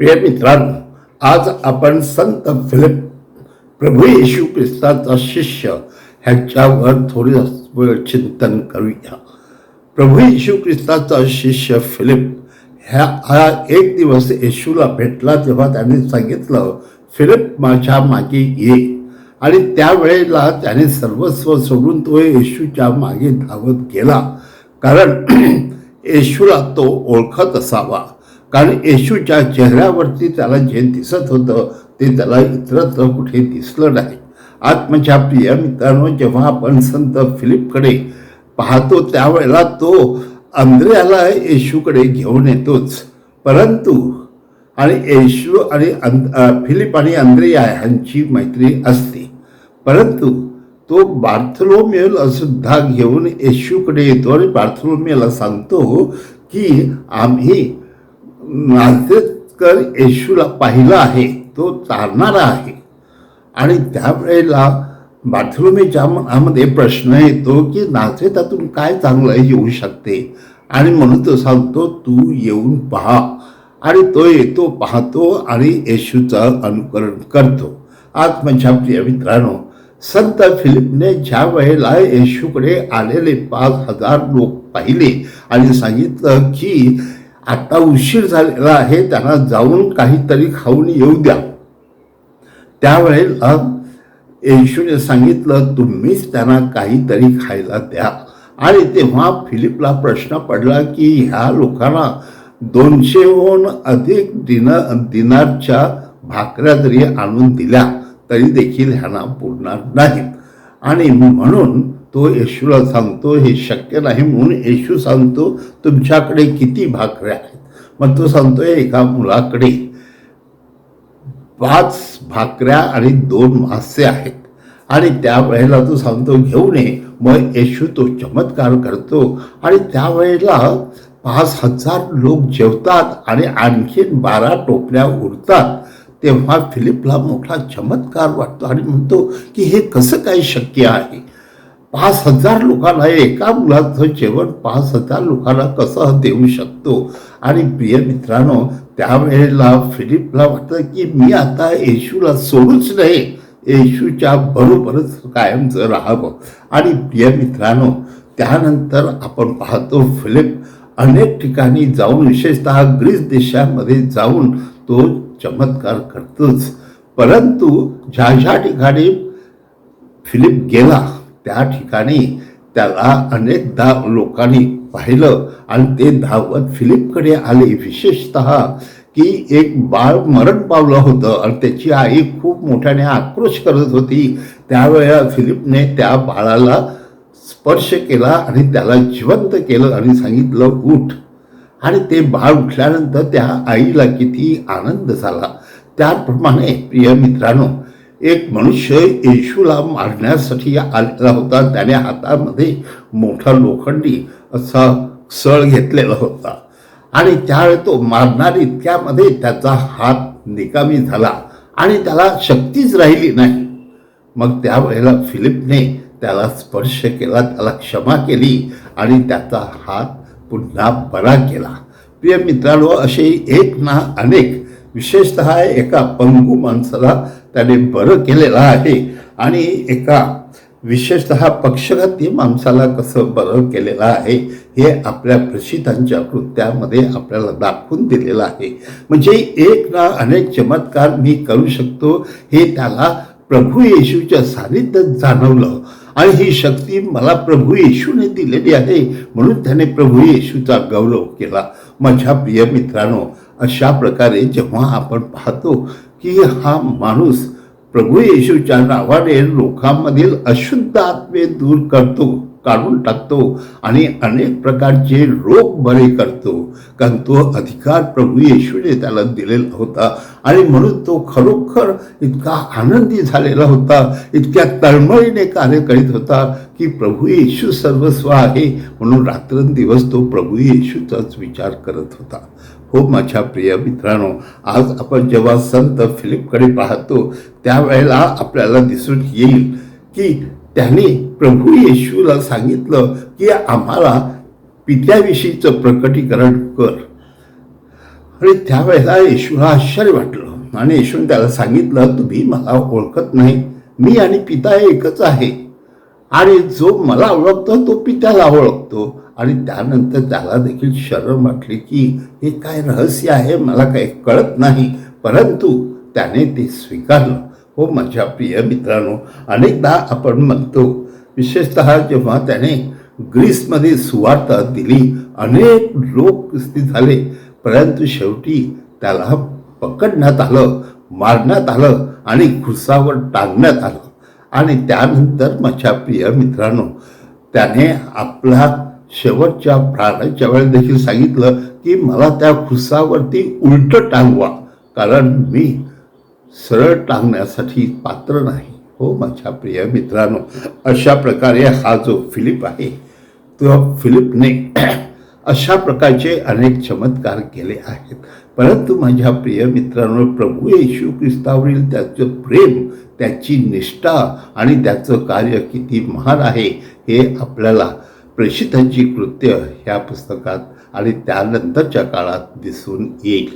प्रिय मित्रांनो आज आपण संत फिलिप प्रभू येशू ख्रिस्ताचा शिष्य ह्याच्यावर थोडी वेळ चिंतन करूया. प्रभू येशू ख्रिस्ताचा शिष्य फिलिप ह्या हा एक दिवस येशूला भेटला तेव्हा त्याने सांगितलं फिलिप माझ्या मागे ये. आणि त्यावेळेला त्याने सर्वस्व सोडून तो येशूच्या मागे धावत गेला. कारण येशूला तो ओळखत असावा. कारण येशूच्या चेहऱ्यावरती त्याला जे दिसत होतं ते त्याला इतरत्र कुठे दिसलं नाही. आत्मच्या प्रिय मित्रांनो जेव्हा आपण संत फिलिपकडे पाहतो त्यावेळेला तो अंद्र्याला येशूकडे घेऊन येतोच. परंतु आणि येशू आणि फिलिप आणि अंद्रिया ह्यांची मैत्री असते. परंतु तो बार्थलोमेला सुद्धा घेऊन येशूकडे येतो आणि बार्थलोमेला सांगतो की आम्ही नाझरेतकर येशूला पाहिलं आहे तो चालणारा आहे. आणि त्यावेळेला बाथरूमेच्या मनामध्ये प्रश्न येतो की नाझरेतातून काय चांगलं येऊ शकते? आणि म्हणून तो सांगतो तू येऊन पहा. आणि तो येतो पाहतो आणि येशूचं अनुकरण करतो. आज माझ्या प्रिय मित्रांनो संत फिलिपने ज्या वेळेला येशूकडे आलेले पाच हजार लोक पाहिले आणि सांगितलं की आता उशीर झालेला आहे त्यांना जाऊन काहीतरी खाऊन येऊ द्या. त्यावेळेला येशूने सांगितलं तुम्हीच त्यांना काहीतरी खायला द्या. आणि तेव्हा फिलिपला प्रश्न पडला की ह्या लोकांना दोनशेहून अधिक दिन दिनारच्या भाकऱ्या जरी आणून दिल्या तरी देखील ह्यांना पुरणार नाहीत. आणि म्हणून तो येशूला सांगतो हे शक्य नाही म्हणून येशू सांगतो तुमच्याकडे किती भाकऱ्या मग तो सांगतोय एका मुलाकडे पाच भाकऱ्या आणि दोन मासे आहेत. आणि त्यावेळेला तो सांगतो घेऊन ये. मग येशू तो चमत्कार करतो आणि त्यावेळेला पाच हजार लोक जेवतात आणि आणखीन बारा टोपल्या उरतात तेव्हा फिलिपला मोठा चमत्कार वाटतो आणि म्हणतो की हे कसं काय शक्य आहे? पाच हजार लोकांना एका मुलाचं जेवण पाच हजार लोकांना कसं देऊ शकतो? आणि प्रिय मित्रांनो त्यावेळेला फिलिपला वाटतं की मी आता येशूला सोडूच नाही येशूच्या बरोबरच कायमचं राहावं. आणि प्रिय मित्रांनो त्यानंतर आपण पाहतो फिलिप अनेक ठिकाणी जाऊन विशेषतः ग्रीस देशामध्ये जाऊन तो चमत्कार करतोच. परंतु ज्या ज्या ठिकाणी फिलिप गेला त्या ठिकाणी त्याला अनेकदा लोकांनी पाहिलं आणि ते धावत फिलिपकडे आले. विशेषत की एक बाळ मरण पावलं होतं आणि त्याची आई खूप मोठ्याने आक्रोश करत होती. त्यावेळेला फिलिपने त्या बाळाला स्पर्श केला आणि त्याला जिवंत केलं आणि सांगितलं उठ. आणि ते बाळ उठल्यानंतर त्या आईला किती आनंद झाला. त्याप्रमाणे प्रिय मित्रांनो एक मनुष्य येशूला मारण्यासाठी आलेला होता. त्याने हातामध्ये मोठा लोखंडी असा सळ घेतलेला होता. आणि त्यावेळी तो मारणार इतक्यामध्ये त्याचा हात निकामी झाला आणि त्याला शक्तीच राहिली नाही. मग त्यावेळेला फिलिपने त्याला स्पर्श केला त्याला क्षमा केली आणि त्याचा हात पुन्हा बरा केला. प्रिय मित्रांनो असे एक ना अनेक विशेषत एका पंगू माणसाला त्याने बरं केलेलं आहे. आणि एका विशेषत पक्षघाती माणसाला कसं बरं केलेलं आहे हे आपल्या प्रसिद्धांच्या कृत्यामध्ये आपल्याला दाखवून दिलेलं आहे. म्हणजे एक ना अनेक चमत्कार मी करू शकतो हे त्याला प्रभू येशूच्या सानिध्यात जाणवलं. आणि ही शक्ती मला प्रभू येशूने दिलेली आहे म्हणून त्याने प्रभू येशूचा गौरव केला. माझ्या प्रिय मित्रांनो अशा प्रकारे जेव्हा आपण पाहतो की हा माणूस प्रभू येशूच्या नावाने लोकांमधील अशुद्ध आत्मे दूर करतो काढून टाकतो आणि अनेक प्रकारचे रोग बरे करतो. कारण तो अधिकार प्रभू येशूने त्याला दिलेला होता आणि म्हणून तो खरोखर इतका आनंदी झालेला होता इतक्या तळमळीने कार्य करीत होता की प्रभू येशू सर्वस्व आहे म्हणून रात्रंदिवस तो प्रभू येशूचाच विचार करत होता. हो माझ्या प्रिय मित्रांनो आज आपण जेव्हा संत फिलिपकडे पाहतो त्यावेळेला आपल्याला दिसून येईल की त्याने प्रभू येशूला सांगितलं की आम्हाला पित्याविषयीचं प्रकटीकरण कर. आणि त्यावेळेला येशूला आश्चर्य वाटलं आणि येशूने त्याला सांगितलं तुम्ही मला ओळखत नाही मी आणि पिता एकच आहे. आणि जो मला ओळखतो तो पित्याला ओळखतो. आणि त्यानंतर त्याला देखील शरम वाटली की हे काय रहस्य आहे? मला काही कळत नाही. परंतु त्याने ते स्वीकारलं. हो माझ्या प्रिय मित्रांनो अनेकदा आपण म्हणतो विशेषतः जेव्हा त्याने ग्रीसमध्ये सुवार्ता दिली अनेक लोक ख्रिस्ती झाले परंतु शेवटी त्याला पकडण्यात आलं मारण्यात आलं आणि खुर्सावर टांगण्यात आलं. आणि त्यानंतर माझ्या प्रिय मित्रांनो त्याने आपला शेवटच्या प्राणाच्या वेळेस देखील सांगितलं की मला त्या खुसावरती उलट टांगवा कारण मी सरळ टांगण्यासाठी पात्र नाही. हो माझ्या प्रिय मित्रांनो अशा प्रकारे हा जो फिलिप आहे तो फिलिपने अशा प्रकारचे अनेक चमत्कार केले आहेत. परंतु माझ्या प्रिय मित्रांनो प्रभू येशू ख्रिस्तावरील त्याचं प्रेम त्याची निष्ठा आणि त्याचं कार्य किती महान आहे हे आपल्याला प्रेषितांची कृत्य ह्या पुस्तकात आणि त्यानंतरच्या काळात दिसून येईल.